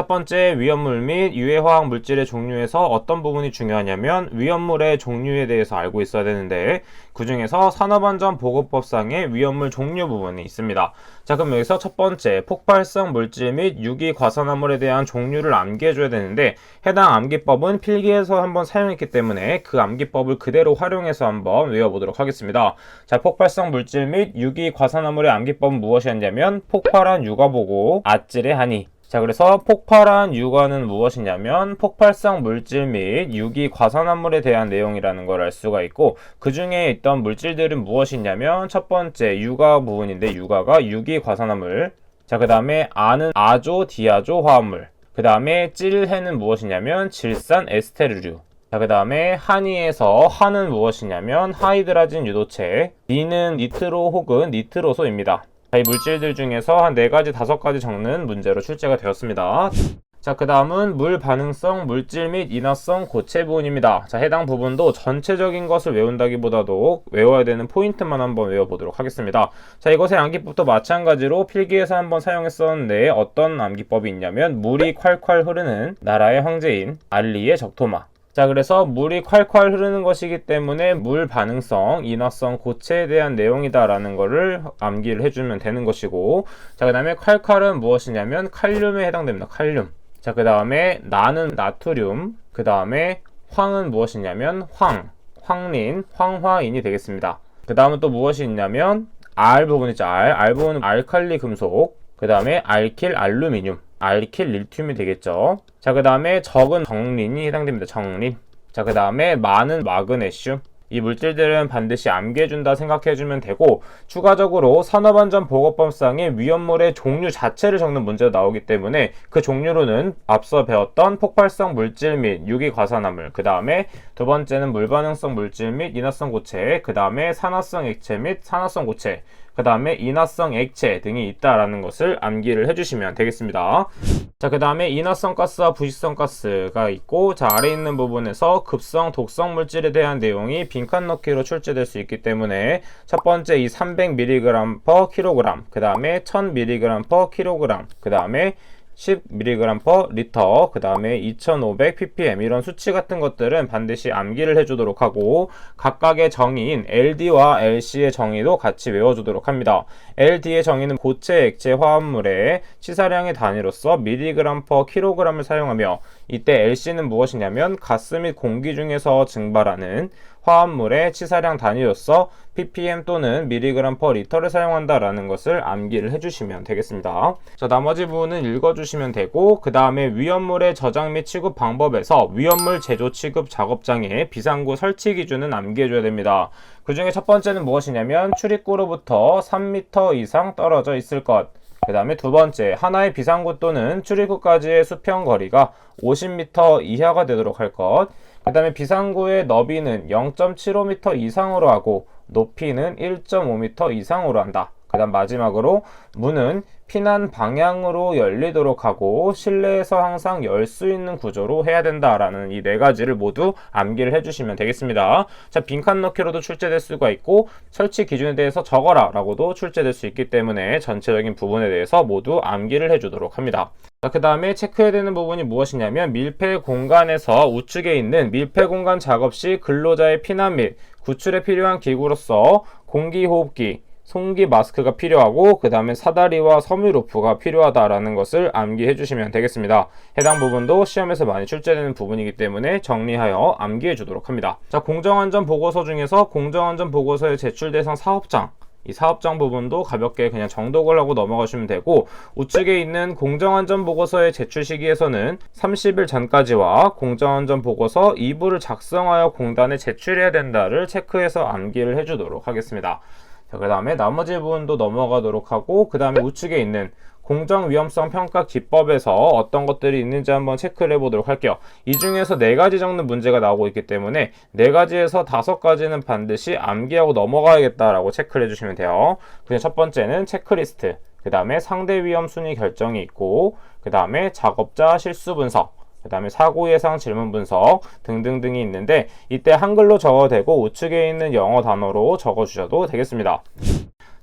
첫 번째 위험물 및 유해화학 물질의 종류에서 어떤 부분이 중요하냐면 위험물의 종류에 대해서 알고 있어야 되는데 그 중에서 산업안전보건법상의 위험물 종류 부분이 있습니다. 자 그럼 여기서 첫 번째 폭발성 물질 및 유기 과산화물에 대한 종류를 암기해줘야 되는데 해당 암기법은 필기에서 한번 사용했기 때문에 그 암기법을 그대로 활용해서 한번 외워보도록 하겠습니다. 자 폭발성 물질 및 유기 과산화물의 암기법은 무엇이었냐면 폭발한 유가보고 아찔의 한이 자, 그래서 폭발한 유가는 무엇이냐면 폭발성 물질 및 유기 과산화물에 대한 내용이라는 걸 알 수가 있고 그 중에 있던 물질들은 무엇이냐면 첫 번째 유가 부분인데 유가가 유기 과산화물. 자, 그 다음에 아는 아조 디아조 화합물. 그 다음에 찔해는 무엇이냐면 질산 에스테르류. 자, 그 다음에 한이에서 한은 무엇이냐면 하이드라진 유도체, 니는 니트로 혹은 니트로소입니다. 자, 이 물질들 중에서 한 4가지, 5가지 적는 문제로 출제가 되었습니다. 자, 그 다음은 물 반응성, 물질 및 인화성 고체 부분입니다. 자, 해당 부분도 전체적인 것을 외운다기보다도 외워야 되는 포인트만 한번 외워보도록 하겠습니다. 자, 이것의 암기법도 마찬가지로 필기에서 한번 사용했었는데 어떤 암기법이 있냐면 물이 콸콸 흐르는 나라의 황제인 알리의 적토마. 자, 그래서 물이 콸콸 흐르는 것이기 때문에 물 반응성, 인화성, 고체에 대한 내용이다라는 것을 암기를 해주면 되는 것이고, 자, 그 다음에 칼칼은 무엇이냐면 칼륨에 해당됩니다. 칼륨. 자, 그 다음에 나는 나트륨. 그 다음에 황은 무엇이냐면 황, 황린, 황화인이 되겠습니다. 그 다음은 또 무엇이 있냐면 R 부분 있죠. R. R 부분은 알칼리 금속. 그 다음에 알킬 알루미늄. 알킬 릴튬이 되겠죠. 자, 그 다음에 적은 정린이 해당됩니다. 정린. 자, 그 다음에 많은 마그네슘. 이 물질들은 반드시 암기해준다 생각해주면 되고 추가적으로 산업안전보건법상의 위험물의 종류 자체를 적는 문제가 나오기 때문에 그 종류로는 앞서 배웠던 폭발성 물질 및 유기과산화물 그 다음에 두 번째는 물반응성 물질 및 인화성 고체 그 다음에 산화성 액체 및 산화성 고체 그 다음에 인화성 액체 등이 있다라는 것을 암기를 해주시면 되겠습니다. 자, 그 다음에 인화성 가스와 부식성 가스가 있고, 자, 아래 있는 부분에서 급성, 독성 물질에 대한 내용이 빈칸 넣기로 출제될 수 있기 때문에 첫 번째 이 300mg per kg, 그 다음에 1000mg per kg, 그 다음에 10mg per 리터, 그 다음에 2500 ppm 이런 수치 같은 것들은 반드시 암기를 해주도록 하고 각각의 정의인 LD와 LC의 정의도 같이 외워주도록 합니다. LD의 정의는 고체 액체 화합물의 치사량의 단위로서 mg per kg을 사용하며 이때 LC는 무엇이냐면 가스 및 공기 중에서 증발하는 화합물의 치사량 단위로서 ppm 또는 mg per 리터를 사용한다라는 것을 암기를 해주시면 되겠습니다. 자, 나머지 부분은 읽어주시면 되고 그 다음에 위험물의 저장 및 취급 방법에서 위험물 제조 취급 작업장의 비상구 설치 기준은 암기해줘야 됩니다. 그 중에 첫 번째는 무엇이냐면 출입구로부터 3m 이상 떨어져 있을 것. 그 다음에 두 번째, 하나의 비상구 또는 출입구까지의 수평 거리가 50m 이하가 되도록 할 것. 그 다음에 비상구의 너비는 0.75m 이상으로 하고 높이는 1.5m 이상으로 한다. 그 다음 마지막으로 문은 피난 방향으로 열리도록 하고 실내에서 항상 열 수 있는 구조로 해야 된다라는 이 네 가지를 모두 암기를 해주시면 되겠습니다. 자 빈칸 넣기로도 출제될 수가 있고 설치 기준에 대해서 적어라 라고도 출제될 수 있기 때문에 전체적인 부분에 대해서 모두 암기를 해주도록 합니다. 자, 그 다음에 체크해야 되는 부분이 무엇이냐면 밀폐 공간에서 우측에 있는 밀폐 공간 작업 시 근로자의 피난 및 구출에 필요한 기구로서 공기호흡기, 송기 마스크가 필요하고 그 다음에 사다리와 섬유 로프가 필요하다라는 것을 암기해 주시면 되겠습니다. 해당 부분도 시험에서 많이 출제되는 부분이기 때문에 정리하여 암기해 주도록 합니다. 자, 공정안전 보고서 중에서 공정안전 보고서의 제출 대상 사업장 이 사업장 부분도 가볍게 그냥 정독을 하고 넘어가시면 되고 우측에 있는 공정안전 보고서의 제출 시기에서는 30일 전까지와 공정안전 보고서 2부를 작성하여 공단에 제출해야 된다를 체크해서 암기를 해주도록 하겠습니다. 자, 그 다음에 나머지 부분도 넘어가도록 하고, 그 다음에 우측에 있는 공정 위험성 평가 기법에서 어떤 것들이 있는지 한번 체크를 해보도록 할게요. 이 중에서 네 가지 적는 문제가 나오고 있기 때문에 네 가지에서 다섯 가지는 반드시 암기하고 넘어가야겠다라고 체크를 해주시면 돼요. 그냥 첫 번째는 체크리스트, 그 다음에 상대 위험 순위 결정이 있고, 그 다음에 작업자 실수 분석, 그 다음에 사고 예상 질문 분석 등등등이 있는데 이때 한글로 적어도 되고 우측에 있는 영어 단어로 적어 주셔도 되겠습니다.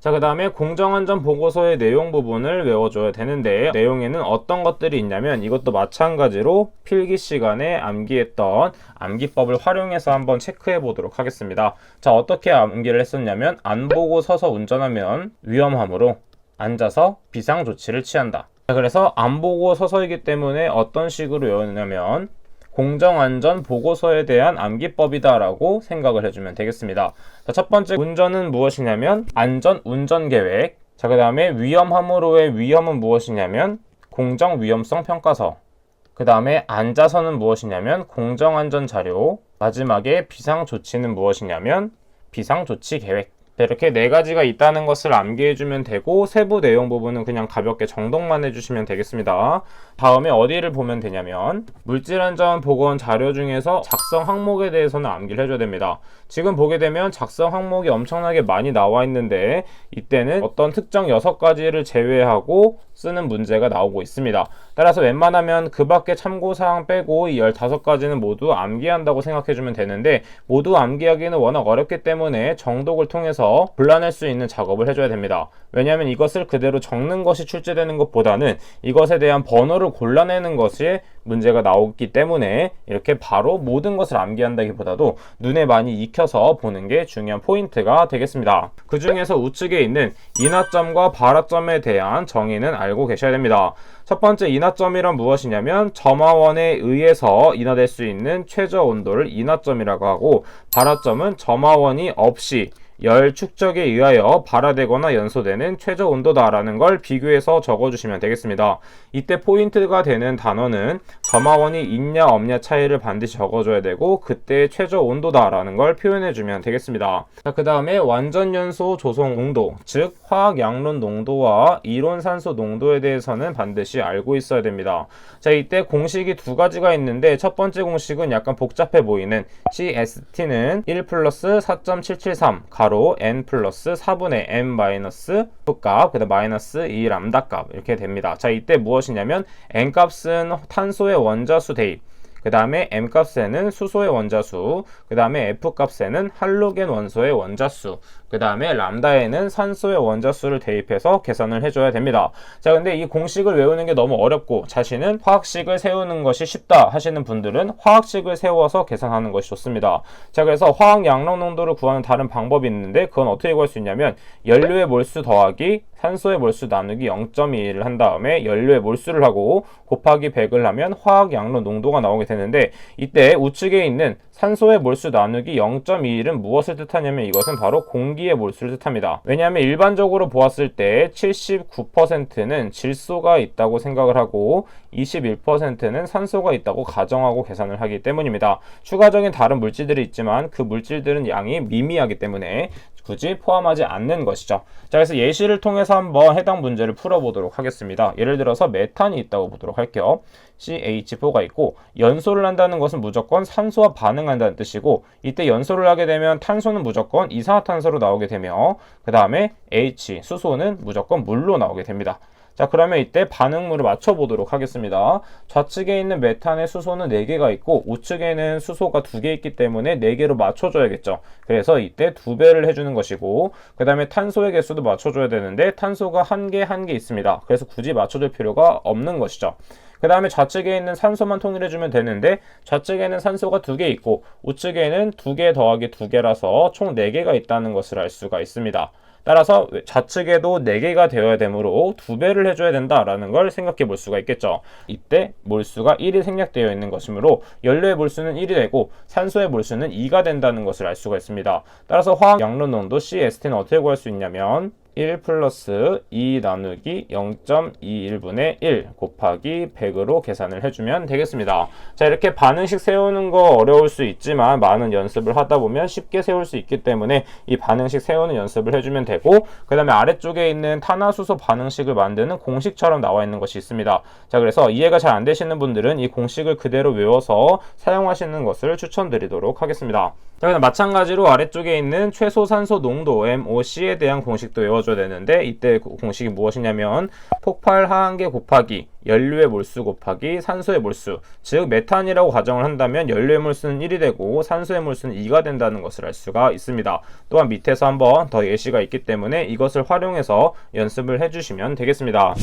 자, 그 다음에 공정안전 보고서의 내용 부분을 외워줘야 되는데, 내용에는 어떤 것들이 있냐면, 이것도 마찬가지로 필기 시간에 암기했던 암기법을 활용해서 한번 체크해 보도록 하겠습니다. 자, 어떻게 암기를 했었냐면, 안 보고 서서 운전하면 위험하므로 앉아서 비상 조치를 취한다. 자, 그래서 안 보고 서서이기 때문에 어떤 식으로 외우냐면, 공정안전 보고서에 대한 암기법이다라고 생각을 해주면 되겠습니다. 자, 첫 번째 운전은 무엇이냐면 안전 운전 계획. 자, 그 다음에 위험함으로의 위험은 무엇이냐면 공정 위험성 평가서. 그 다음에 앉아서는 무엇이냐면 공정안전 자료. 마지막에 비상 조치는 무엇이냐면 비상 조치 계획. 네, 이렇게 네 가지가 있다는 것을 암기해주면 되고 세부 내용 부분은 그냥 가볍게 정독만 해주시면 되겠습니다. 다음에 어디를 보면 되냐면 물질안전 보건 자료 중에서 작성 항목에 대해서는 암기를 해줘야 됩니다. 지금 보게 되면 작성 항목이 엄청나게 많이 나와 있는데 이때는 어떤 특정 6가지를 제외하고 쓰는 문제가 나오고 있습니다. 따라서 웬만하면 그 밖에 참고사항 빼고 이 15가지는 모두 암기한다고 생각해주면 되는데 모두 암기하기는 워낙 어렵기 때문에 정독을 통해서 불러낼 수 있는 작업을 해줘야 됩니다. 왜냐하면 이것을 그대로 적는 것이 출제되는 것보다는 이것에 대한 번호를 골라내는 것이 문제가 나오기 때문에 이렇게 바로 모든 것을 암기한다기보다도 눈에 많이 익혀서 보는 게 중요한 포인트가 되겠습니다. 그 중에서 우측에 있는 인하점과 발하점에 대한 정의는 알고 계셔야 됩니다. 첫 번째 인하점이란 무엇이냐면 점화원에 의해서 인하될 수 있는 최저 온도를 인하점이라고 하고 발하점은 점화원이 없이 열 축적에 의하여 발화되거나 연소되는 최저 온도다라는 걸 비교해서 적어주시면 되겠습니다. 이때 포인트가 되는 단어는 점화원이 있냐 없냐 차이를 반드시 적어줘야 되고 그때 최저 온도다라는 걸 표현해주면 되겠습니다. 자, 그 다음에 완전 연소 조성 농도, 즉 화학 양론 농도와 이론 산소 농도에 대해서는 반드시 알고 있어야 됩니다. 자, 이때 공식이 두 가지가 있는데 첫 번째 공식은 약간 복잡해 보이는 CST는 1 플러스 4.773 가로 n 플러스 4분의 m 마이너스 F값 그 다음 마이너스 2 람다 값 이렇게 됩니다. 자 이때 무엇이냐면 n 값은 탄소의 원자수 대입 그 다음에 m 값에는 수소의 원자수, 그 다음에 f 값에는 할로겐 원소의 원자수, 그 다음에 람다에는 산소의 원자수를 대입해서 계산을 해줘야 됩니다. 자, 근데 이 공식을 외우는 게 너무 어렵고 자신은 화학식을 세우는 것이 쉽다 하시는 분들은 화학식을 세워서 계산하는 것이 좋습니다. 자, 그래서 화학 양력 농도를 구하는 다른 방법이 있는데 그건 어떻게 구할 수 있냐면 연료의 몰수 더하기 산소의 몰수 나누기 0.21을 한 다음에 연료의 몰수를 하고 곱하기 100을 하면 화학 양로 농도가 나오게 되는데 이때 우측에 있는 산소의 몰수 나누기 0.21은 무엇을 뜻하냐면 이것은 바로 공기의 몰수를 뜻합니다. 왜냐하면 일반적으로 보았을 때 79%는 질소가 있다고 생각을 하고 21%는 산소가 있다고 가정하고 계산을 하기 때문입니다. 추가적인 다른 물질들이 있지만 그 물질들은 양이 미미하기 때문에 굳이 포함하지 않는 것이죠. 자, 그래서 예시를 통해서 한번 해당 문제를 풀어보도록 하겠습니다. 예를 들어서 메탄이 있다고 보도록 할게요. CH4가 있고 연소를 한다는 것은 무조건 산소와 반응한다는 뜻이고 이때 연소를 하게 되면 탄소는 무조건 이산화탄소로 나오게 되며 그 다음에 H 수소는 무조건 물로 나오게 됩니다. 자 그러면 이때 반응물을 맞춰보도록 하겠습니다. 좌측에 있는 메탄의 수소는 4개가 있고 우측에는 수소가 2개 있기 때문에 4개로 맞춰줘야겠죠. 그래서 이때 2배를 해주는 것이고 그 다음에 탄소의 개수도 맞춰줘야 되는데 탄소가 1개, 1개 있습니다. 그래서 굳이 맞춰줄 필요가 없는 것이죠. 그 다음에 좌측에 있는 산소만 통일해주면 되는데 좌측에는 산소가 두 개 있고 우측에는 두 개 더하기 두 개라서 총 네 개가 있다는 것을 알 수가 있습니다. 따라서 좌측에도 4개가 되어야 되므로 2배를 해줘야 된다라는 걸 생각해 볼 수가 있겠죠. 이때 몰수가 1이 생략되어 있는 것이므로 연료의 몰수는 1이 되고 산소의 몰수는 2가 된다는 것을 알 수가 있습니다. 따라서 화학 양론 농도 CST는 어떻게 구할 수 있냐면 1 플러스 2 나누기 0.21분의 1 곱하기 100으로 계산을 해주면 되겠습니다. 자 이렇게 반응식 세우는 거 어려울 수 있지만 많은 연습을 하다 보면 쉽게 세울 수 있기 때문에 이 반응식 세우는 연습을 해주면 되고 그 다음에 아래쪽에 있는 탄화수소 반응식을 만드는 공식처럼 나와 있는 것이 있습니다. 자 그래서 이해가 잘 안 되시는 분들은 이 공식을 그대로 외워서 사용하시는 것을 추천드리도록 하겠습니다. 자 그럼 마찬가지로 아래쪽에 있는 최소 산소 농도 MOC에 대한 공식도 외워주 넣어줘야 되는데 이때 그 공식이 무엇이냐면 폭발 하한계 곱하기 연료의 몰수 곱하기 산소의 몰수 즉 메탄이라고 가정을 한다면 연료의 몰수는 1이 되고 산소의 몰수는 2가 된다는 것을 알 수가 있습니다. 또한 밑에서 한번 더 예시가 있기 때문에 이것을 활용해서 연습을 해주시면 되겠습니다.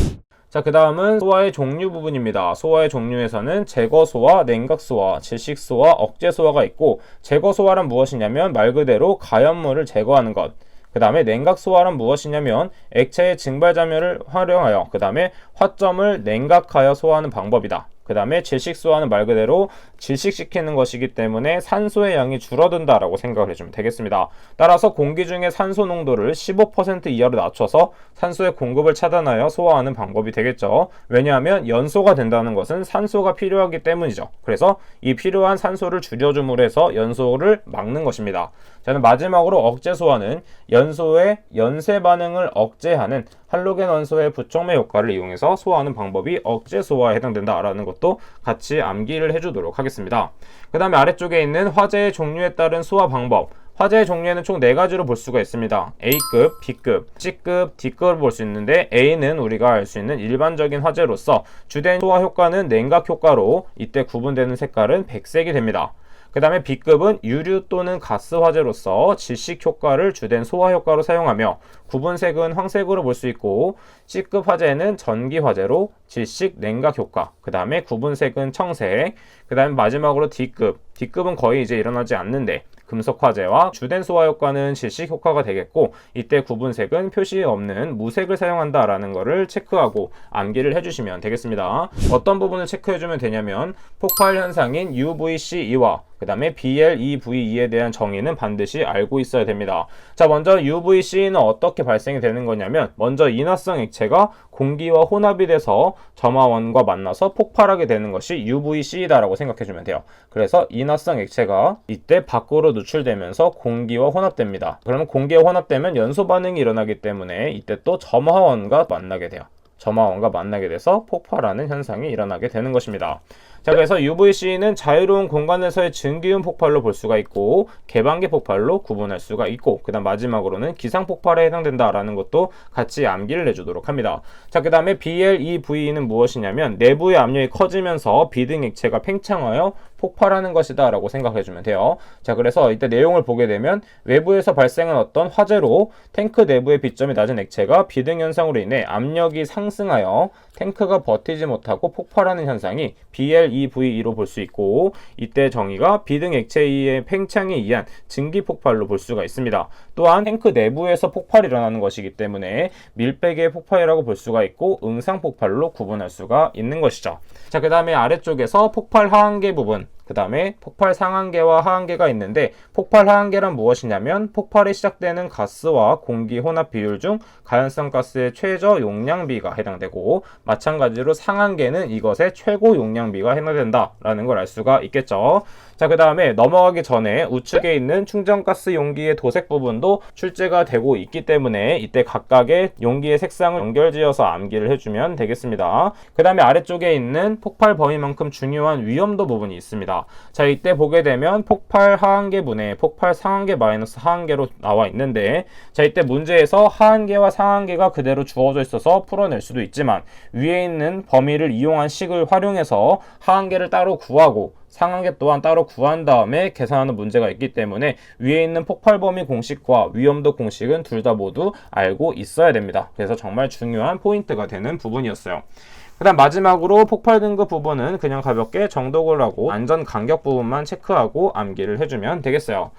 자, 그 다음은 소화의 종류 부분입니다. 소화의 종류에서는 제거 소화, 냉각 소화, 질식 소화, 억제 소화가 있고 제거 소화란 무엇이냐면 말 그대로 가연물을 제거하는 것. 그 다음에 냉각 소화란 무엇이냐면 액체의 증발자멸을 활용하여 그 다음에 화점을 냉각하여 소화하는 방법이다. 그 다음에 질식소화는 말 그대로 질식시키는 것이기 때문에 산소의 양이 줄어든다라고 생각을 해주면 되겠습니다. 따라서 공기 중의 산소 농도를 15% 이하로 낮춰서 산소의 공급을 차단하여 소화하는 방법이 되겠죠. 왜냐하면 연소가 된다는 것은 산소가 필요하기 때문이죠. 그래서 이 필요한 산소를 줄여줌으로 해서 연소를 막는 것입니다. 저는 마지막으로 억제 소화는 연소의 연쇄 반응을 억제하는 할로겐 원소의 부촉매 효과를 이용해서 소화하는 방법이 억제 소화에 해당된다라는 것도 같이 암기를 해주도록 하겠습니다. 그 다음에 아래쪽에 있는 화재의 종류에 따른 소화 방법 화재의 종류에는 총 4가지로 볼 수가 있습니다. A급, B급, C급, D급을 볼 수 있는데 A는 우리가 알 수 있는 일반적인 화재로서 주된 소화 효과는 냉각 효과로 이때 구분되는 색깔은 백색이 됩니다. 그 다음에 B급은 유류 또는 가스 화재로서 질식 효과를 주된 소화 효과로 사용하며 구분색은 황색으로 볼 수 있고 C급 화재는 전기 화재로 질식 냉각 효과 그 다음에 구분색은 청색 그 다음에 마지막으로 D급 D급은 거의 이제 일어나지 않는데 금속 화재와 주된 소화 효과는 질식 효과가 되겠고 이때 구분색은 표시 없는 무색을 사용한다라는 것을 체크하고 암기를 해주시면 되겠습니다. 어떤 부분을 체크해주면 되냐면 폭발 현상인 UVCE와 그 다음에 BLEVE에 대한 정의는 반드시 알고 있어야 됩니다. 자, 먼저 UVC는 어떻게 발생이 되는 거냐면, 먼저 인화성 액체가 공기와 혼합이 돼서 점화원과 만나서 폭발하게 되는 것이 UVC다라고 생각해주면 돼요. 그래서 인화성 액체가 이때 밖으로 누출되면서 공기와 혼합됩니다. 그러면 공기와 혼합되면 연소 반응이 일어나기 때문에 이때 또 점화원과 만나게 돼요. 점화원과 만나게 돼서 폭발하는 현상이 일어나게 되는 것입니다. 자, 그래서 UVC는 자유로운 공간에서의 증기윤 폭발로 볼 수가 있고 개방기 폭발로 구분할 수가 있고 그 다음 마지막으로는 기상 폭발에 해당된다라는 것도 같이 암기를 해주도록 합니다. 자, 그 다음에 BLEV는 무엇이냐면 내부의 압력이 커지면서 비등 액체가 팽창하여 폭발하는 것이다 라고 생각해 주면 돼요. 자, 그래서 이때 내용을 보게 되면 외부에서 발생한 어떤 화재로 탱크 내부의 비점이 낮은 액체가 비등 현상으로 인해 압력이 상승하여 탱크가 버티지 못하고 폭발하는 현상이 BLEVE로 볼 수 있고 이때 정의가 비등 액체의 팽창에 의한 증기 폭발로 볼 수가 있습니다. 또한 탱크 내부에서 폭발이 일어나는 것이기 때문에 밀백의 폭발이라고 볼 수가 있고 응상 폭발로 구분할 수가 있는 것이죠. 자, 그 다음에 아래쪽에서 폭발 하한계 부분 그 다음에 폭발 상한계와 하한계가 있는데 폭발 하한계란 무엇이냐면 폭발이 시작되는 가스와 공기 혼합 비율 중 가연성 가스의 최저 용량비가 해당되고 마찬가지로 상한계는 이것의 최고 용량비가 해당된다라는 걸 알 수가 있겠죠. 자, 그 다음에 넘어가기 전에 우측에 있는 충전가스 용기의 도색 부분도 출제가 되고 있기 때문에 이때 각각의 용기의 색상을 연결지어서 암기를 해주면 되겠습니다. 그 다음에 아래쪽에 있는 폭발 범위만큼 중요한 위험도 부분이 있습니다. 자, 이때 보게 되면 폭발 하한계분의 폭발 상한계 마이너스 하한계로 나와 있는데 자, 이때 문제에서 하한계와 상한계가 그대로 주어져 있어서 풀어낼 수도 있지만 위에 있는 범위를 이용한 식을 활용해서 하한계를 따로 구하고 상한계 또한 따로 구한 다음에 계산하는 문제가 있기 때문에 위에 있는 폭발 범위 공식과 위험도 공식은 둘 다 모두 알고 있어야 됩니다. 그래서 정말 중요한 포인트가 되는 부분이었어요. 그 다음 마지막으로 폭발 등급 부분은 그냥 가볍게 정독을 하고 안전 간격 부분만 체크하고 암기를 해주면 되겠어요.